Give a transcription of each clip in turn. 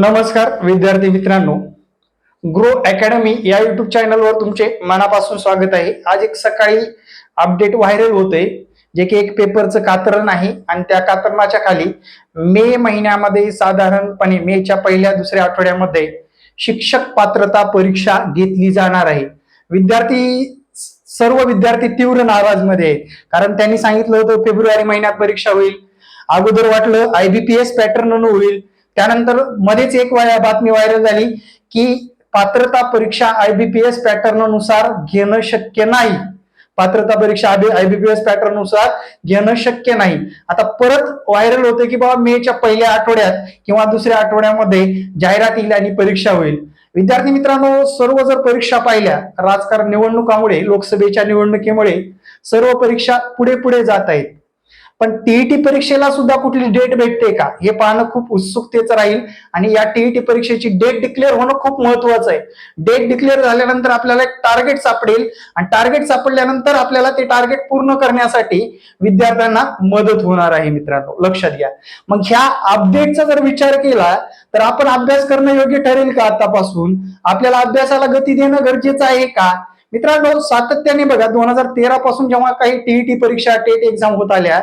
नमस्कार विद्यार्थी मित्रांनो. ग्रो अकॅडमी या युट्यूब चॅनलवर तुमचे मनापासून स्वागत आहे. आज एक सकाळी अपडेट व्हायरल होते जे की एक पेपरचं कातरण आहे आणि त्या कातरणाच्या खाली मे महिन्यामध्ये साधारणपणे मेच्या पहिल्या दुसऱ्या आठवड्यामध्ये शिक्षक पात्रता परीक्षा घेतली जाणार आहे. विद्यार्थी सर्व विद्यार्थी तीव्र नाराजमध्ये आहेत. कारण त्यांनी सांगितलं होतं फेब्रुवारी महिन्यात परीक्षा होईल. अगोदर वाटलं आयबीपीएस पॅटर्न होईल. त्यानंतर मध्येच एक बातमी व्हायरल झाली की पात्रता परीक्षा आयबीपीएस पॅटर्ननुसार घेणं शक्य नाही. पात्रता परीक्षा आयबीपीएस पॅटर्ननुसार घेणं शक्य नाही. आता परत व्हायरल होते की बाबा मेच्या पहिल्या आठवड्यात किंवा दुसऱ्या आठवड्यामध्ये जाहिरात येईल आणि परीक्षा होईल. विद्यार्थी मित्रांनो सर्व जर परीक्षा पाहिल्या राजकारण निवडणुकामुळे लोकसभेच्या निवडणुकीमुळे सर्व परीक्षा पुढे पुढे जात आहेत. पण टीईटी परीक्षेला सुद्धा कुठली डेट भेटते का? हे पाहणं खूप उत्सुकतेचं राहील. आणि या टीईटी परीक्षेची डेट डिक्लेअर होणं खूप महत्वाचं आहे. डेट डिक्लेअर झाल्यानंतर आपल्याला एक टार्गेट सापडेल. आणि टार्गेट सापडल्यानंतर आपल्याला ते टार्गेट पूर्ण करण्यासाठी विद्यार्थ्यांना मदत होणार आहे मित्रांनो. लक्षात घ्या. मग ह्या अपडेटचा जर विचार केला तर आपण अभ्यास करणं योग्य ठरेल का आतापासून? आपल्याला अभ्यासाला गती देणं गरजेचं आहे का? मित्रांनो सातत्याने बघा दोन हजार तेरा पासून जेव्हा काही टीईटी परीक्षा टेट एक्झाम होत आल्या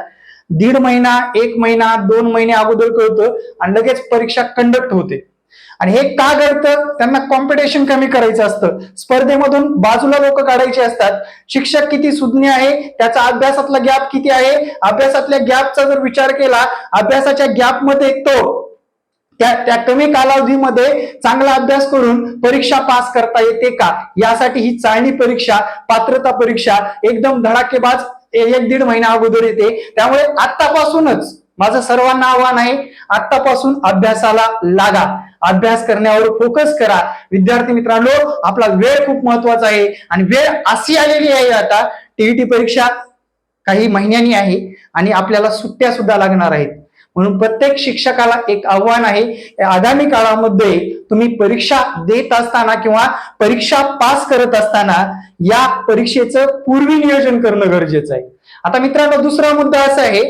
दीड महिना एक महिना दोन महिने अगोदर कळतं आणि लगेच परीक्षा कंडक्ट होते. आणि हे का घडतं? त्यांना कॉम्पिटिशन कमी करायचं असतं. स्पर्धेमधून बाजूला लोक काढायचे असतात. शिक्षक किती सुज्ञ आहे त्याचा अभ्यासातला गॅप किती आहे? अभ्यासातल्या गॅपचा जर विचार केला अभ्यासाच्या गॅपमध्ये तो त्या त्या कमी कालावधीमध्ये चांगला अभ्यास करून परीक्षा पास करता येते का? यासाठी ही चाळणी परीक्षा पात्रता परीक्षा एकदम धडाकेबाज एक दीड महिना अगोदर येते. त्यामुळे आतापासूनच माझं सर्वांना आव्हान आहे आतापासून अभ्यासाला लागा. अभ्यास करण्यावर फोकस करा. विद्यार्थी मित्रांनो आपला वेळ खूप महत्त्वाचा आहे आणि वेळ अशी आलेली आहे आता टीईटी परीक्षा काही महिन्यांनी आहे आणि आपल्याला सुट्ट्या सुद्धा लागणार आहेत. म्हणून प्रत्येक शिक्षकाला एक आव्हान आहे आगामी काळामध्ये तुम्ही परीक्षा देत असताना किंवा परीक्षा पास करत असताना या परीक्षेचं पूर्वी नियोजन करणं गरजेचं आहे. आता मित्रांनो दुसरा मुद्दा असा आहे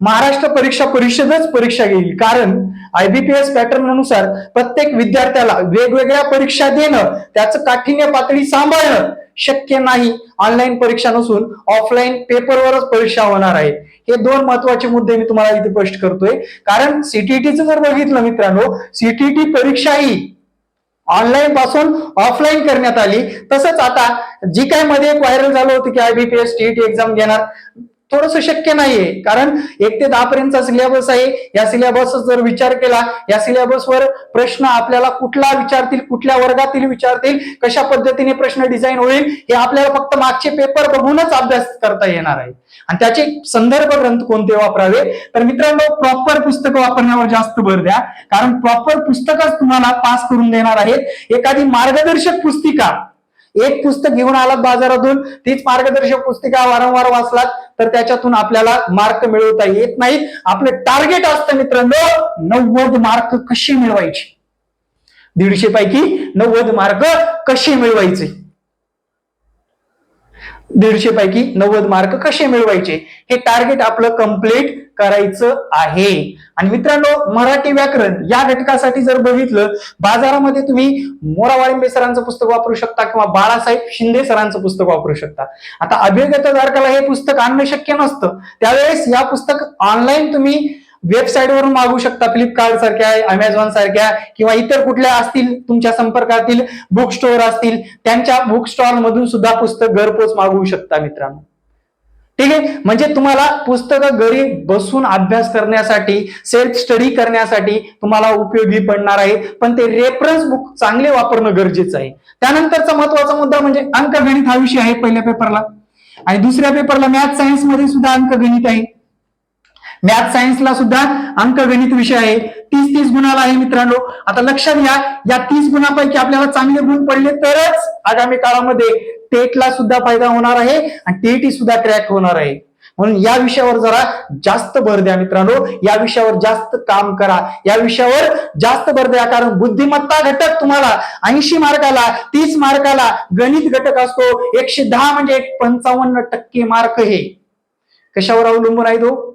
महाराष्ट्र परीक्षा परिषदच परीक्षा घेईल. कारण आयबीपीएस पॅटर्न अनुसार प्रत्येक विद्यार्थ्याला वेगवेगळ्या परीक्षा देणं त्याचं काठिण्य पातळी सांभाळणं शक्य नाही. ऑनलाईन परीक्षा नसून ऑफलाईन पेपरवरच परीक्षा होणार आहे. हे दोन महत्त्वाचे मुद्दे मी तुम्हाला इथे स्पष्ट करतोय. कारण सीटीईटीचं जर बघितलं मित्रांनो सीटीईटी परीक्षा ही ऑनलाईन पासून ऑफलाईन करण्यात आली. तसंच आता जी काय मध्ये एक व्हायरल झालं होतं की आयबीपीएस टीईटी एक्झाम घेणार. थोडस शक्य नाहीये. कारण एक ते दहा पर्यंतचा सिलेबस आहे. या सिलेबस जर विचार केला या सिलेबसवर प्रश्न आपल्याला कुठला विचारतील कुठल्या वर्गातील विचारतील कशा पद्धतीने प्रश्न डिझाईन होईल हे आपल्याला फक्त मागचे पेपर बघूनच अभ्यास करता येणार आहे. आणि त्याचे संदर्भ ग्रंथ कोणते वापरावे? तर मित्रांनो प्रॉपर पुस्तकं वापरण्यावर जास्त भर द्या. कारण प्रॉपर पुस्तकच तुम्हाला पास करून देणार आहेत. एखादी मार्गदर्शक पुस्तिका. एक पुस्तक घेऊन आलात बाजारातून तीच मार्गदर्शक पुस्तिका वारंवार वाचलात. तर त्याच्यातून आपल्याला मार्क मिळवता येत नाहीत आपलं टार्गेट असतं मित्रांनो नव्वद मार्क कशी मिळवायचे? दीडशे पैकी नव्वद मार्क कसे मिळवायचे? दीडशे पैकी नव्वद मार्क कसे मिळवायचे? हे टार्गेट आपलं कंप्लीट करायचं आहे. आणि मित्रांनो मराठी व्याकरण या घटकासाठी जर बघितलं बाजारामध्ये तुम्ही मोरावाळिंबे सरांचं पुस्तक वापरू शकता किंवा बाळासाहेब शिंदे सरांचं पुस्तक वापरू शकता. आता अभिगत धारकाला हे पुस्तक आणणं शक्य नसतं. त्यावेळेस या पुस्तक ऑनलाईन तुम्ही वेबसाईटवरून मागू शकता. फ्लिपकार्ट सारख्या अमेझॉन सारख्या किंवा इतर कुठल्या असतील तुमच्या संपर्कातील बुक स्टोअर असतील त्यांच्या बुक स्टॉल मधून सुद्धा पुस्तक घरपोच मागवू शकता मित्रांनो. ठीक आहे? म्हणजे तुम्हाला पुस्तकं घरी बसून अभ्यास करण्यासाठी सेल्फ स्टडी करण्यासाठी तुम्हाला उपयोगी पडणार आहे पण ते रेफरन्स बुक चांगले वापरणं गरजेचं आहे. त्यानंतरचा महत्त्वाचा मुद्दा म्हणजे अंकगणित हा विषय आहे पहिल्या पेपरला आणि दुसऱ्या पेपरला मॅथ सायन्समध्ये सुद्धा अंकगणित आहे. मॅथ सायन्सला सुद्धा अंकगणित विषय आहे. तीस तीस गुणाला आहे मित्रांनो. आता लक्षात घ्या या तीस गुणापैकी आपल्याला चांगले गुण पडले तरच आगामी काळामध्ये टेटला सुद्धा फायदा होणार आहे आणि टेटी सुद्धा क्रॅक होणार आहे. म्हणून या विषयावर जरा जास्त भर द्या मित्रांनो. या विषयावर जास्त काम करा. या विषयावर जास्त भर द्या कारण बुद्धिमत्ता घटक तुम्हाला ऐंशी मार्काला तीस मार्काला गणित घटक असतो. एकशे दहा म्हणजे एक पंचावन्न टक्के मार्क हे. कशावर अवलंबून आहे तो?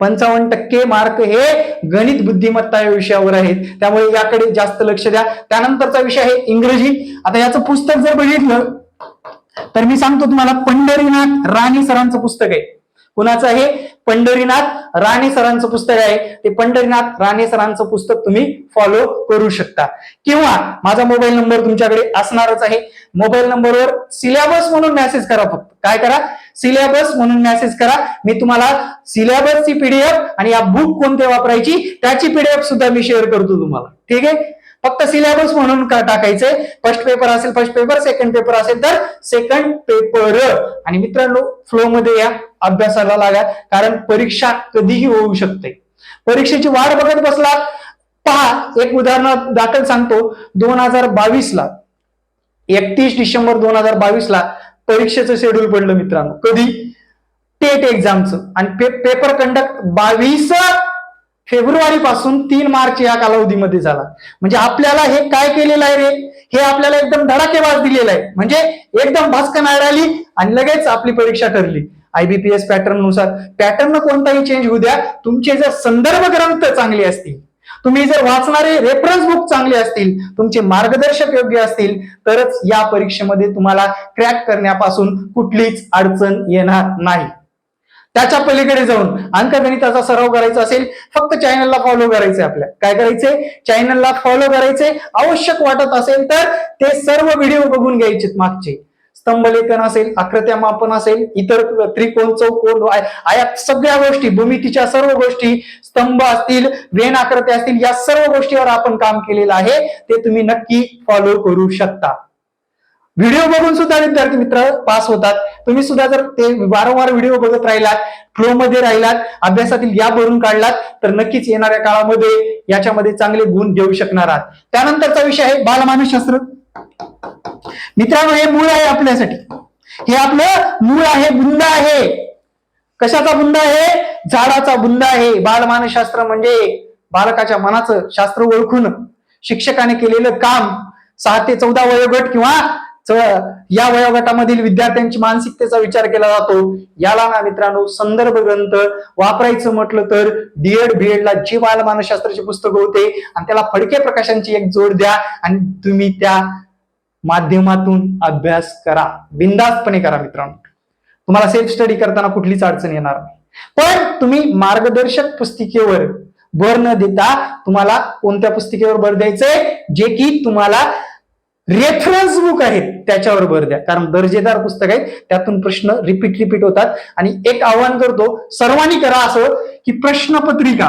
पंचावन्न टक्के मार्क हे गणित बुद्धिमत्ता या विषयावर आहेत. त्यामुळे याकडे जास्त लक्ष द्या. त्यानंतरचा विषय आहे इंग्रजी. आता याचं पुस्तक जर बघितलं तर मी सांगतो तुम्हाला पंढरीनाथ राणी सरांचं पुस्तक आहे. कुणाचं आहे? पंढरीनाथ राणे सरांचं पुस्तक आहे. ते पंढरीनाथ राणे सरांचं पुस्तक तुम्ही फॉलो करू शकता. किंवा माझा मोबाईल नंबर तुमच्याकडे असणारच आहे. मोबाईल नंबरवर सिलेबस म्हणून मेसेज करा फक्त. काय करा? सिलेबस म्हणून मेसेज करा. मी तुम्हाला सिलेबसची पीडीएफ आणि या बुक कोणते वापरायची त्याची पीडीएफ सुद्धा मी शेअर करतो तुम्हाला. ठीक आहे? फक्त सिलेबस म्हणून का टाकायचंय फर्स्ट पेपर असेल फर्स्ट पेपर सेकंड पेपर असेल तर सेकंड पेपर आणि मित्रांनो फ्लो मध्ये या. अभ्यासाला लागा. कारण परीक्षा कधीही होऊ शकते. परीक्षेची वाट बघत बसला. पहा एक उदाहरण दाखल सांगतो. दोन हजार बावीस ला एकतीस डिसेंबर दोन हजार बावीस ला परीक्षेचं शेड्यूल पडलं मित्रांनो. कधी? टेट एक्झामचं आणि पे, पेपर कंडक्ट बावीस फेब्रुवारी पासून तीन मार्च या कालावधीमध्ये झाला. म्हणजे आपल्याला हे काय केलेलं आहे रे? हे आपल्याला एकदम धडाकेबाज दिलेलं आहे. म्हणजे एकदम भास्कर आली आणि लगेच आपली परीक्षा ठरली. आयबीपीएस पॅटर्ननुसार. पॅटर्न कोणताही चेंज होऊ द्या. तुमचे जर संदर्भ ग्रंथ चांगले असतील तुम्ही जर वाचणारे रेफरन्स बुक चांगले असतील तुमचे मार्गदर्शक योग्य असतील तरच या परीक्षेमध्ये तुम्हाला क्रॅक करण्यापासून कुठलीच अडचण येणार नाही. त्याच्या पलीकडे जाऊन अंकगणिताचा सराव करायचा असेल फक्त चॅनलला फॉलो करायचे आपल्या. काय करायचे चॅनलला फॉलो करायचे आवश्यक वाटत असेल तर ते सर्व व्हिडिओ बघून घ्यायचे मागचे. स्तंभलेखन असेल आकृत्या मापन असेल इतर त्रिकोण चौकोन आया सगळ्या गोष्टी भूमितीच्या सर्व गोष्टी स्तंभ असतील वेन आकृत्या असतील या सर्व गोष्टीवर आपण काम केलेलं आहे. ते तुम्ही नक्की फॉलो करू शकता. व्हिडिओ बघून सुद्धा विद्यार्थी मित्र पास होतात. तुम्ही सुद्धा जर ते वारंवार व्हिडिओ बघत राहिलात फ्लो मध्ये राहिलात अभ्यासातील या भरून काढलात तर नक्कीच येणाऱ्या काळामध्ये याच्यामध्ये चांगले गुण घेऊ शकणार आहात. त्यानंतरचा विषय आहे बालमानसशास्त्र. मित्रांनो हे मूळ आहे आपल्यासाठी. हे आपलं मूळ आहे बुंद आहे. कशाचा बुंद आहे? झाडाचा बुंद आहे. बालमानसशास्त्र म्हणजे बालकाच्या मनाचं शास्त्र ओळखून शिक्षकाने केलेलं काम. सहा ते चौदा वयोगट किंवा या वयोगटामधील विद्यार्थ्यांची मानसिकतेचा विचार केला जातो. याला ना मित्रांनो संदर्भ ग्रंथ वापरायचं म्हटलं तर डीएड बीएड ला जी बालमानसशास्त्राची पुस्तकं होते आणि त्याला फडके प्रकाशांची एक जोड द्या आणि तुम्ही त्या माध्यमातून अभ्यास करा. बिंदास्तपणे करा मित्रांनो. तुम्हाला सेल्फ स्टडी करताना कुठलीच अडचण येणार नाही. पण तुम्ही मार्गदर्शक पुस्तिकेवर भर न देता तुम्हाला कोणत्या पुस्तिकेवर भर द्यायचंय? जे की तुम्हाला रेफरन्स बुक आहेत. त्याच्यावर भर द्या. कारण दर्जेदार पुस्तक आहेत त्यातून प्रश्न रिपीट रिपीट होतात. आणि एक आव्हान करतो सर्वांनी करा असं की प्रश्नपत्रिका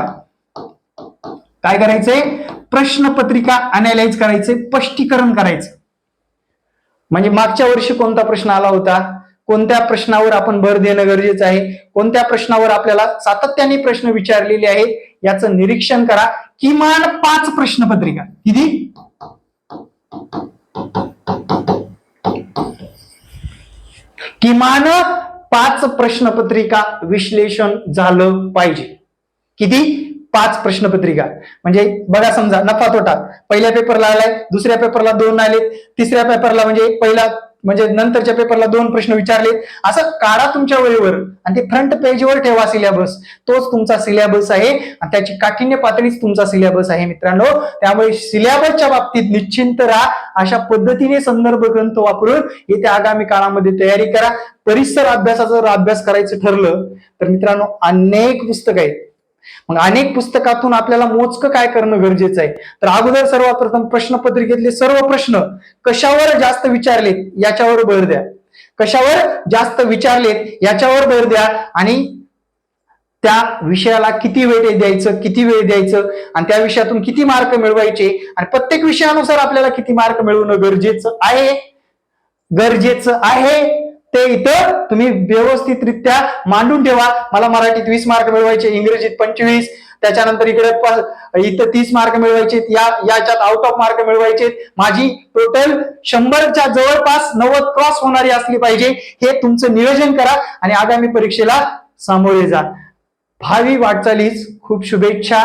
काय करायचंय? प्रश्नपत्रिका अनालाइज करायचे स्पष्टीकरण करायचं म्हणजे मागच्या वर्षी कोणता प्रश्न आला होता? कोणत्या प्रश्नावर आपण भर देणं गरजेचं आहे? कोणत्या प्रश्नावर आपल्याला सातत्याने प्रश्न विचारलेले आहेत? याचं निरीक्षण करा. किमान पाच प्रश्नपत्रिका किती? किमान पाच प्रश्नपत्रिका विश्लेषण झालं पाहिजे. किती? पाच प्रश्नपत्रिका. म्हणजे बघा समजा नफा तोटा. पहिल्या पेपरला आलाय दुसऱ्या पेपरला दोन आले तिसऱ्या पेपरला म्हणजे पहिला म्हणजे नंतरच्या पेपरला दोन प्रश्न विचारले. असं काढा तुमच्या वेळेवर आणि ते फ्रंट पेजवर ठेवा सिलेबस तोच तुमचा सिलेबस आहे आणि त्याची काठिण्य पातळीच तुमचा सिलेबस आहे मित्रांनो. त्यामुळे सिलेबसच्या बाबतीत निश्चिंत राहा. अशा पद्धतीने संदर्भ ग्रंथ वापरून येत्या आगामी काळामध्ये तयारी करा. परिसर अभ्यासाचा जर अभ्यास करायचं ठरलं तर मित्रांनो अनेक पुस्तक आहेत. मग अनेक पुस्तकातून आपल्याला मोजकं काय करणं गरजेचं आहे? तर अगोदर सर्वप्रथम प्रश्नपत्रिकेतले सर्व प्रश्न कशावर जास्त विचारलेत याच्यावर भर द्या. कशावर जास्त विचारलेत याच्यावर भर द्या आणि त्या विषयाला किती वेळ द्यायचं किती वेळ द्यायचं आणि त्या विषयातून किती मार्क मिळवायचे आणि प्रत्येक विषयानुसार आपल्याला किती मार्क मिळवणं गरजेचं आहे? गरजेचं आहे. ते इथं तुम्ही व्यवस्थितरित्या मांडून ठेवा. मला मराठीत वीस मार्क मिळवायचे इंग्रजीत पंचवीस त्याच्यानंतर इकडे इथं तीस मार्क मिळवायचे या याच्यात आउट ऑफ मार्क मिळवायचे. माझी टोटल शंभरच्या जवळपास नव्वद क्रॉस होणारी असली पाहिजे. हे तुमचं नियोजन करा आणि आगामी परीक्षेला सामोरे जा. भावी वाटचालीस खूप शुभेच्छा.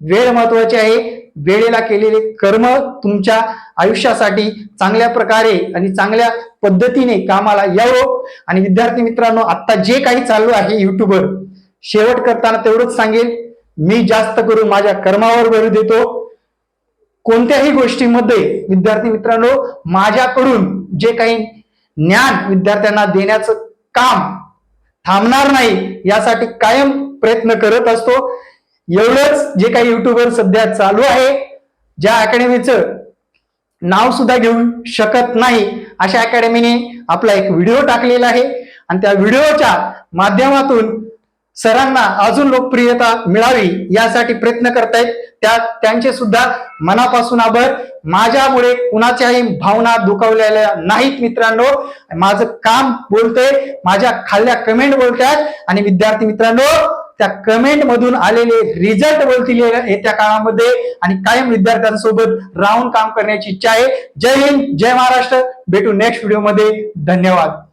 वेळ महत्वाची आहे. वेळेला केलेले कर्म तुमच्या आयुष्यासाठी चांगल्या प्रकारे आणि चांगल्या पद्धतीने कामाला यावं. आणि विद्यार्थी मित्रांनो आता जे काही चालू आहे युट्यूबवर शेवट करताना तेवढंच सांगेल मी जास्त करून माझ्या कर्मावर भर देतो. कोणत्याही गोष्टीमध्ये विद्यार्थी मित्रांनो माझ्याकडून जे काही ज्ञान विद्यार्थ्यांना देण्याचं काम थांबणार नाही यासाठी कायम प्रयत्न करत असतो. एवढंच जे काही युट्यूबवर सध्या चालू आहे ज्या अकॅडमीचं नाव सुद्धा घेऊ शकत नाही अशा अकॅडमीने आपला एक व्हिडिओ टाकलेला आहे. आणि त्या व्हिडिओच्या माध्यमातून सरांना अजून लोकप्रियता मिळावी यासाठी प्रयत्न करतायत. त्या त्यांचे सुद्धा मनापासून आभार. माझ्यामुळे कुणाच्याही भावना दुखावलेल्या नाहीत मित्रांनो. माझं काम बोलतंय माझ्या खाल्ल्या कमेंट बोलतात आणि विद्यार्थी मित्रांनो त्या कमेंट मधून आलेले रिझल्ट बोलतील येत्या काळामध्ये. आणि कायम विद्यार्थ्यांसोबत राहून काम करण्याची इच्छा आहे. जय हिंद जय महाराष्ट्र. भेटू नेक्स्ट व्हिडिओमध्ये. धन्यवाद.